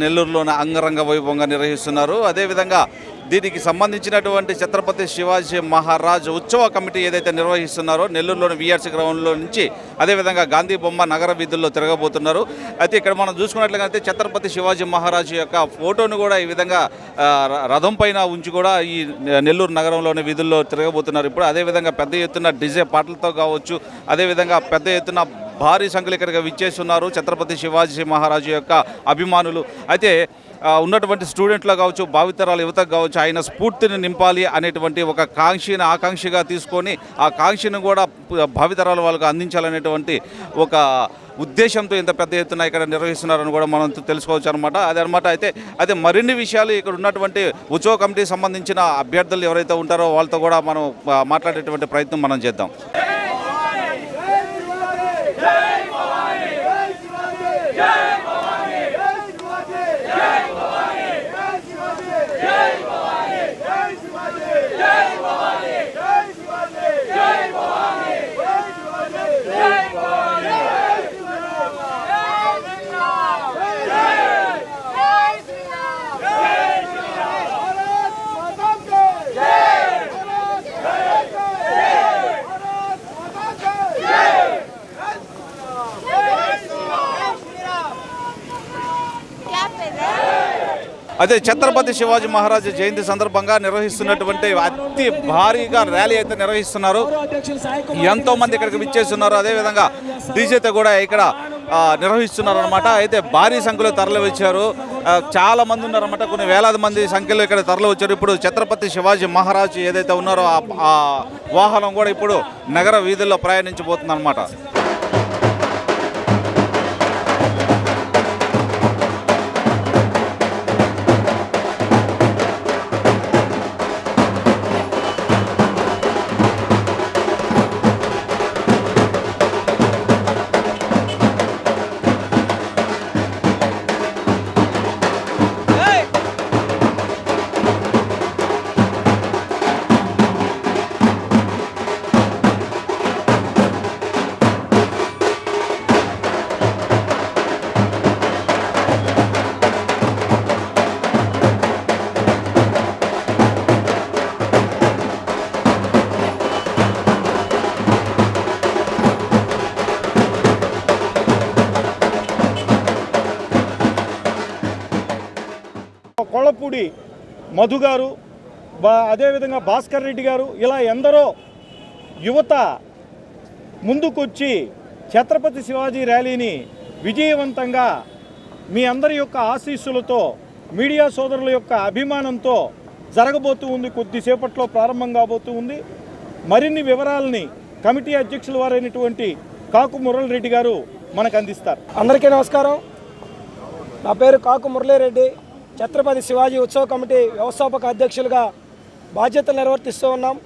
నెల్లూరులోని అంగరంగ వైభవంగా నిర్వహిస్తున్నారు. అదేవిధంగా దీనికి సంబంధించినటువంటి ఛత్రపతి శివాజీ మహారాజ్ ఉత్సవ కమిటీ ఏదైతే నిర్వహిస్తున్నారో నెల్లూరులోని విఆర్సీ గ్రౌండ్లో నుంచి అదేవిధంగా గాంధీ బొమ్మ నగర వీధుల్లో తిరగబోతున్నారు. అయితే ఇక్కడ మనం చూసుకున్నట్లయితే ఛత్రపతి శివాజీ మహారాజ్ యొక్క ఫోటోను కూడా ఈ విధంగా ర- రథం పైన ఉంచి కూడా ఈ నెల్లూరు నగరంలోని వీధుల్లో తిరగబోతున్నారు. ఇప్పుడు అదేవిధంగా పెద్ద ఎత్తున డిజే పాటలతో కావచ్చు అదేవిధంగా పెద్ద ఎత్తున భారీ సంఖ్యలో ఇక్కడికి విచ్చేస్తున్నారు ఛత్రపతి శివాజీ మహారాజు యొక్క అభిమానులు. అయితే ఉన్నటువంటి స్టూడెంట్లు కావచ్చు భావితరాల యువతకు కావచ్చు ఆయన స్ఫూర్తిని నింపాలి అనేటువంటి ఒక కాంక్షిని ఆకాంక్షగా తీసుకొని ఆ కాంక్షను కూడా భావితరాల వాళ్ళకు అందించాలనేటువంటి ఒక ఉద్దేశంతో ఇంత పెద్ద ఎత్తున ఇక్కడ నిర్వహిస్తున్నారని కూడా మనం తెలుసుకోవచ్చు అనమాట అదనమాట అయితే అయితే మరిన్ని విషయాలు ఇక్కడ ఉన్నటువంటి ఉత్సవ కమిటీ సంబంధించిన అభ్యర్థులు ఎవరైతే ఉంటారో వాళ్ళతో కూడా మనం మాట్లాడేటువంటి ప్రయత్నం మనం చేద్దాం. అదే ఛత్రపతి శివాజీ మహారాజ్ జయంతి సందర్భంగా నిర్వహిస్తున్నటువంటి అతి భారీగా ర్యాలీ అయితే నిర్వహిస్తున్నారు. ఎంతో మంది ఇక్కడికి విచ్చేస్తున్నారు. అదేవిధంగా డీజేతో కూడా ఇక్కడ నిర్వహిస్తున్నారు అనమాట అయితే భారీ సంఖ్యలో తరలి వచ్చారు. చాలా మంది ఉన్నారన్నమాట. కొన్ని వేలాది మంది సంఖ్యలో ఇక్కడ తరలి వచ్చారు. ఇప్పుడు ఛత్రపతి శివాజీ మహారాజ్ ఏదైతే ఉన్నారో ఆ- ఆ వాహనం కూడా ఇప్పుడు నగర వీధుల్లో ప్రయాణించబోతుంది అనమాట కొళ్ళపూడి మధు గారు బా అదేవిధంగా భాస్కర్ రెడ్డి గారు ఇలా ఎందరో యువత ముందుకొచ్చి ఛత్రపతి శివాజీ ర్యాలీని విజయవంతంగా మీ అందరి యొక్క ఆశీస్సులతో మీడియా సోదరుల యొక్క అభిమానంతో జరగబోతూ ఉంది. కొద్దిసేపట్లో ప్రారంభం కాబోతూ ఉంది. మరిన్ని వివరాలని కమిటీ అధ్యక్షుల వారైనటువంటి కాకు మురళిరెడ్డి గారు మనకు అందిస్తారు. అందరికీ నమస్కారం. నా పేరు కాకు మురళీరెడ్డి ఛత్రపతి శివాజీ ఉత్సవ కమిటీ వ్యవస్థాపక అధ్యక్షులుగా బాధ్యతలు నిర్వర్తిస్తూ ఉన్నాం.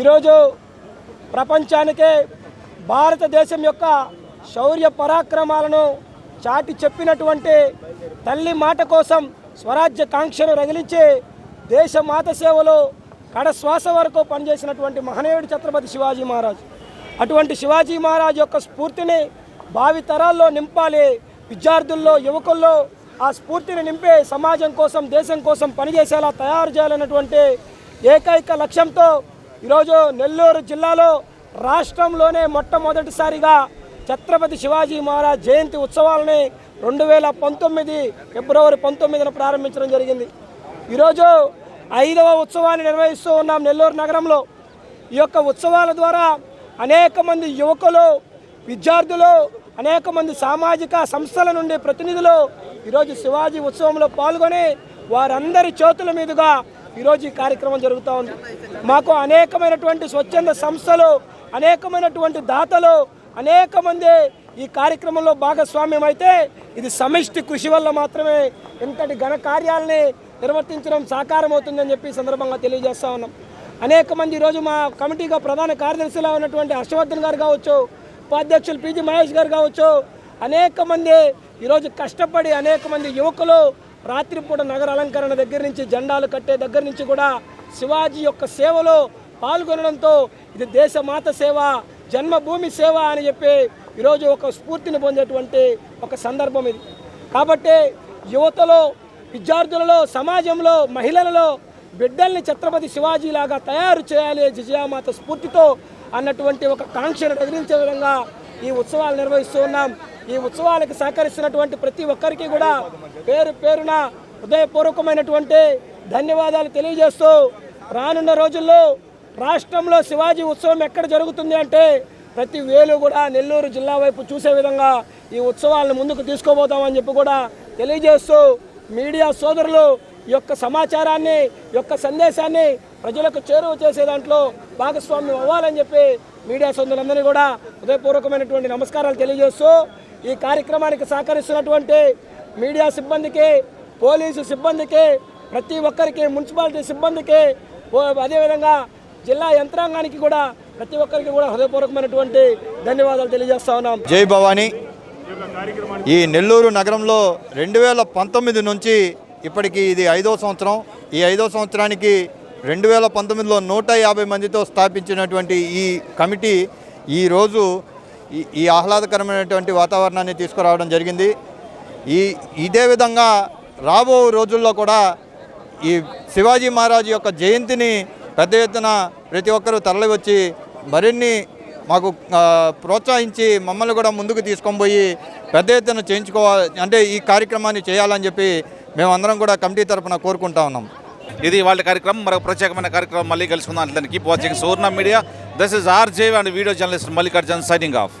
ఈరోజు ప్రపంచానికే భారతదేశం యొక్క శౌర్య పరాక్రమాలను చాటి చెప్పినటువంటి తల్లి మాట కోసం స్వరాజ్య కాంక్షను రగిలించి దేశ మాత సేవలో కడ శ్వాస వరకు పనిచేసినటువంటి మహనీయుడు ఛత్రపతి శివాజీ మహారాజ్. అటువంటి శివాజీ మహారాజ్ యొక్క స్ఫూర్తిని భావితరాల్లో నింపాలి. విద్యార్థుల్లో యువకుల్లో ఆ స్ఫూర్తిని నింపే సమాజం కోసం దేశం కోసం పనిచేసేలా తయారు చేయాలన్నటువంటి ఏకైక లక్ష్యంతో ఈరోజు నెల్లూరు జిల్లాలో రాష్ట్రంలోనే మొట్టమొదటిసారిగా ఛత్రపతి శివాజీ మహారాజ్ జయంతి ఉత్సవాలని రెండు వేల పంతొమ్మిది ఫిబ్రవరి పంతొమ్మిదిన ప్రారంభించడం జరిగింది. ఈరోజు ఐదవ ఉత్సవాన్ని నిర్వహిస్తూ ఉన్నాం నెల్లూరు నగరంలో. ఈ యొక్క ఉత్సవాల ద్వారా అనేక మంది యువకులు విద్యార్థులు అనేక మంది సామాజిక సంస్థల నుండి ప్రతినిధులు ఈరోజు శివాజీ ఉత్సవంలో పాల్గొని వారందరి చేతుల మీదుగా ఈరోజు ఈ కార్యక్రమం జరుగుతూ ఉంది. మాకు అనేకమైనటువంటి స్వచ్ఛంద సంస్థలు అనేకమైనటువంటి దాతలు అనేక మంది ఈ కార్యక్రమంలో భాగస్వామ్యం అయితే ఇది సమిష్టి కృషి వల్ల మాత్రమే ఇంతటి ఘన కార్యాలని నిర్వర్తించడం సాకారం అవుతుందని చెప్పి సందర్భంగా తెలియజేస్తా ఉన్నాం. అనేక మంది ఈరోజు మా కమిటీగా ప్రధాన కార్యదర్శిలో ఉన్నటువంటి హర్షవర్ధన్ గారు కావచ్చు ఉపాధ్యక్షులు పీజీ మహేష్ గారు కావచ్చు అనేక మంది ఈరోజు కష్టపడి అనేక మంది యువకులు రాత్రిపూట నగర అలంకరణ దగ్గర నుంచి జెండాలు కట్టే దగ్గర నుంచి కూడా శివాజీ యొక్క సేవలో పాల్గొనడంతో ఇది దేశమాత సేవ జన్మభూమి సేవ అని చెప్పి ఈరోజు ఒక స్ఫూర్తిని పొందేటువంటి ఒక సందర్భం ఇది. కాబట్టి యువతలో విద్యార్థులలో సమాజంలో మహిళలలో బిడ్డల్ని ఛత్రపతి శివాజీలాగా తయారు చేయాలి జిజయామాత స్ఫూర్తితో అన్నటువంటి ఒక కాంక్షను ఎదిరించే విధంగా ఈ ఉత్సవాలు నిర్వహిస్తూ ఉన్నాం. ఈ ఉత్సవాలకు సహకరిస్తున్నటువంటి ప్రతి ఒక్కరికి కూడా పేరు పేరున హృదయపూర్వకమైనటువంటి ధన్యవాదాలు తెలియజేస్తూ రానున్న రోజుల్లో రాష్ట్రంలో శివాజీ ఉత్సవం ఎక్కడ జరుగుతుంది అంటే ప్రతి వేలు కూడా నెల్లూరు జిల్లా వైపు చూసే విధంగా ఈ ఉత్సవాలను ముందుకు తీసుకోబోతామని చెప్పి కూడా తెలియజేస్తూ మీడియా సోదరులు ఈ యొక్క సమాచారాన్ని యొక్క సందేశాన్ని ప్రజలకు చేరువ చేసే దాంట్లో భాగస్వామ్యం అవ్వాలని చెప్పి మీడియా సోదరులందరినీ కూడా హృదయపూర్వకమైనటువంటి నమస్కారాలు తెలియజేస్తూ ఈ కార్యక్రమానికి సహకరిస్తున్నటువంటి మీడియా సిబ్బందికి పోలీసు సిబ్బందికి ప్రతి ఒక్కరికి మున్సిపాలిటీ సిబ్బందికి ఓ- అదేవిధంగా జిల్లా యంత్రాంగానికి కూడా ప్రతి ఒక్కరికి కూడా హృదయపూర్వకమైనటువంటి ధన్యవాదాలు తెలియజేస్తా ఉన్నాం. జై భవానీ. ఈ నెల్లూరు నగరంలో రెండు వేల పంతొమ్మిది నుంచి ఇప్పటికి ఇది ఐదో సంవత్సరం. ఈ ఐదో సంవత్సరానికి రెండు వేల పంతొమ్మిదిలో నూట యాభై మందితో స్థాపించినటువంటి ఈ కమిటీ ఈరోజు ఈ ఈ ఆహ్లాదకరమైనటువంటి వాతావరణాన్ని తీసుకురావడం జరిగింది. ఈ ఇదే విధంగా రాబో రోజుల్లో కూడా ఈ శివాజీ మహారాజు యొక్క జయంతిని పెద్ద ఎత్తున ప్రతి ఒక్కరూ తరలివచ్చి మరిన్ని మాకు ప్రోత్సహించి మమ్మల్ని కూడా ముందుకు తీసుకొని పోయి పెద్ద ఎత్తున చేయించుకోవాలి అంటే ఈ కార్యక్రమాన్ని చేయాలని చెప్పి మేమందరం కూడా కమిటీ తరఫున కోరుకుంటా ఉన్నాం. ఇది వాళ్ళ కార్యక్రమం మరొక ప్రత్యేకమైన కార్యక్రమం మళ్ళీ కలుసుకుందాం దానికి keep watching Surna media. This is RJ and video journalist Mallikarjun signing off